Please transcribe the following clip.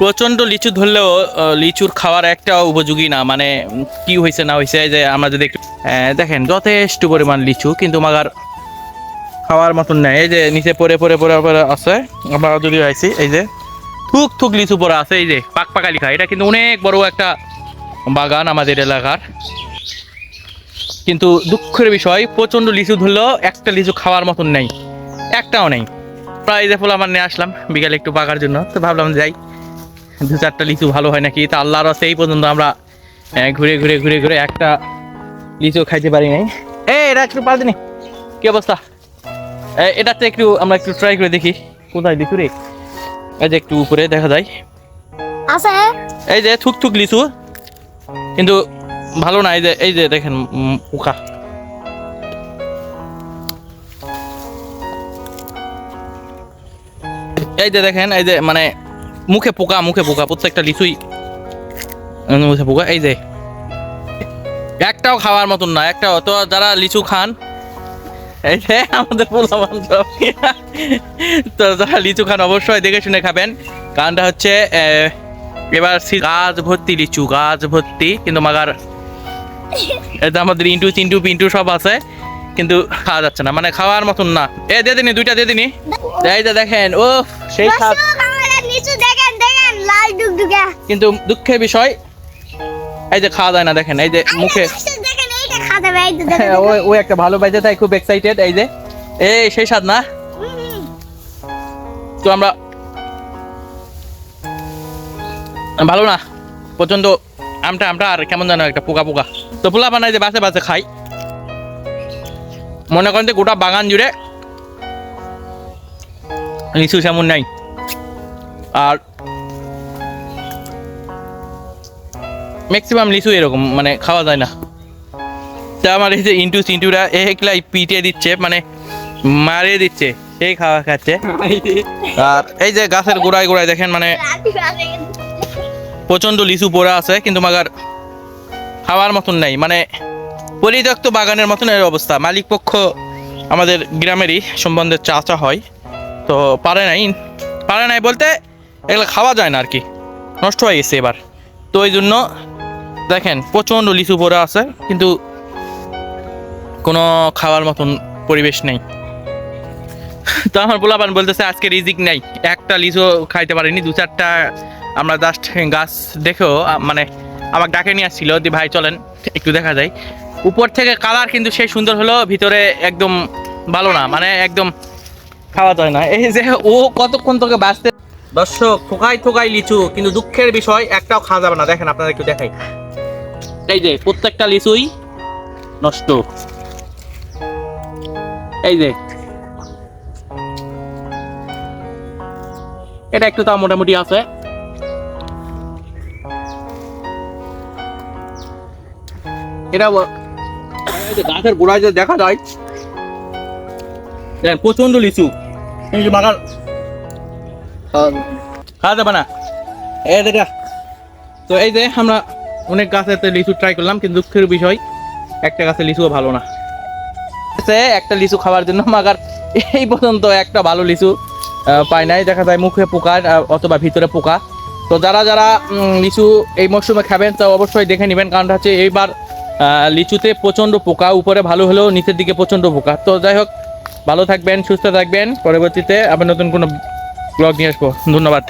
প্রচণ্ড লিচু ধরলেও লিচুর খাওয়ার একটা উপযোগী না। মানে কি হয়েছে না হয়েছে যে আমরা যদি দেখেন, যথেষ্ট পরিমাণ লিচু, কিন্তু মাগার খাওয়ার মতন নেই। এই যে নিচে পরে পরে পরে পরে আছে। আমরা যদি আইছি, এই যে থুক থুক লিচু পরে আছে, এই যে পাক পাকা লিখা। এটা কিন্তু অনেক বড় একটা বাগান আমাদের এলাকার। কিন্তু দুঃখের বিষয়, প্রচণ্ড লিচু ধরলেও একটা লিচু খাওয়ার মতন নেই। একটাও নেই। প্রায় যে ফল আমার নিয়ে আসলাম, বিকালে একটু পাকার জন্য, তো ভাবলাম যাই। দু চারটা লিচু ভালো হয় নাকি? তা আল্লাহর রসে এই পর্যন্ত আমরা ঘুরে ঘুরে ঘুরে ঘুরে একটা লিচু খাইতে পারি নাই। এ এটা একটু পাল্টে নি। কি অবস্থা? এটাতে একটু আমরা একটু ট্রাই করে দেখি। কোথায় লিচু রে? এই যে একটু উপরে দেখা যায়। আছে। এই যে থুক থুক লিচু। কিন্তু ভালো না এই যে এই যে দেখেন পোকা। এই যে দেখেন এই যে মানে মুখে পোকা মুখে পোকা প্রত্যেকটা লিচুই মুখে পোকা এই যে। একটাও খাওয়ার মতন না একটাও তো যারা লিচু খান এই যে আমাদের। তো যারা লিচু খান অবশ্যই দেখে শুনে খাবেন। কারণটা হচ্ছে এবার গাছ ভর্তি লিচু গাছ ভর্তি কিন্তু মাগার এটা আমাদের ইন্টু চিন্টু পিন্টু সব আছে কিন্তু খাওয়া যাচ্ছে না মানে খাওয়ার মতন না। এ দিয়ে দিনি দুইটা দিয়ে দিনি। এই যে দেখেন ও সেই স্বাদ দর্শক আমাদের নিচু দেখেন দেখেন লাল ডুগডুগা কিন্তু দুঃখের বিষয় এই যে খাওয়া যায় না দেখেন এই যে মুখে তো হ্যাঁ, একটা ভালো পাইছে তাই খুব এক্সাইটেড এই যে। এই সেই স্বাদ না? তো আমরা ভালো না? প্রচণ্ড আমটা আমটা আর কেমন যেন একটা পোকা পোকা। তো পোলা বানাই যে বাসে বাসে খাই। মনে করেন যে গোটা বাগান জুড়ে লিচু সেমন নাই। আর ম্যাক্সিমাম লিচু এরকম মানে খাওয়া যায় না। তা আমার এই যে ইন্টু চিন্টুরা একলাই পিটে দিচ্ছে মানে মারিয়ে দিচ্ছে সেই খাওয়া খাচ্ছে। আর এই যে গাছের গোড়ায় গোড়ায় দেখেন মানে প্রচণ্ড লিচু পড়ে আছে, কিন্তু মাগার খাওয়ার মতন নাই। মানে পরিত্যক্ত বাগানের মতন এর অবস্থা। মালিক পক্ষ আমাদের গ্রামেরই সম্বন্ধে চাচা হয়, তো পারে নাই। পারে নাই বলতে এগুলো খাওয়া যায় না আর কি। নষ্ট হয়ে গেছে এবার। তো ওই জন্য দেখেন, প্রচণ্ড লিচু পড়ে আছে, কিন্তু কোনো খাওয়ার মতন পরিবেশ নেই। তো আমার পোলাপান বলতেছে আজকে রিজিক নাই। একটা লিচু খাইতে পারিনি, দু চারটা। আমরা জাস্ট গাছ দেখেও মানে আমাকে ডাকে নিয়ে আসছিল দি ভাই চলেন, একটু দেখা যায় উপর থেকে কালার কিন্তু সেই সুন্দর হলো, ভিতরে একদম ভালো না মানে একদম খাওয়া যায় না। এই যে ও কতক্ষণ তোকে বাঁচতে দর্শক থোকাই থোকাই লিচু, কিন্তু দুঃখের বিষয়, একটাও খাওয়া যাবে না। দেখেন আপনারা একটু দেখাই। এই যে প্রত্যেকটা লিচুই নষ্ট। এই যে। এটা একটু তাও মোটামুটি আছে। এটা এই যে গাছের গোড়ায় যে দেখা যায় দেখেন, প্রচণ্ড লিচু। কিন্তু বাগান খাওয়া যাবে না। এই দেখা। তো এই যে আমরা অনেক গাছেতে লিচু ট্রাই করলাম, কিন্তু দুঃখের বিষয়, একটা গাছের লিচুও ভালো না। একটা লিচু খাওয়ার জন্য মাগার, এই পর্যন্ত একটা ভালো লিচু পাই নাই। দেখা যায় মুখে পোকা অথবা ভিতরে পোকা। তো যারা যারা লিচু এই মরশুমে খাবেন তো অবশ্যই দেখে নেবেন, কারণ হচ্ছে এইবার লিচুতে প্রচণ্ড পোকা, উপরে ভালো হলেও নিচের দিকে প্রচণ্ড পোকা। তো যাই হোক, ভালো থাকবেন, সুস্থ থাকবেন। পরবর্তীতে আবার নতুন কোনো ব্লগ নিয়ে আসব। ধন্যবাদ।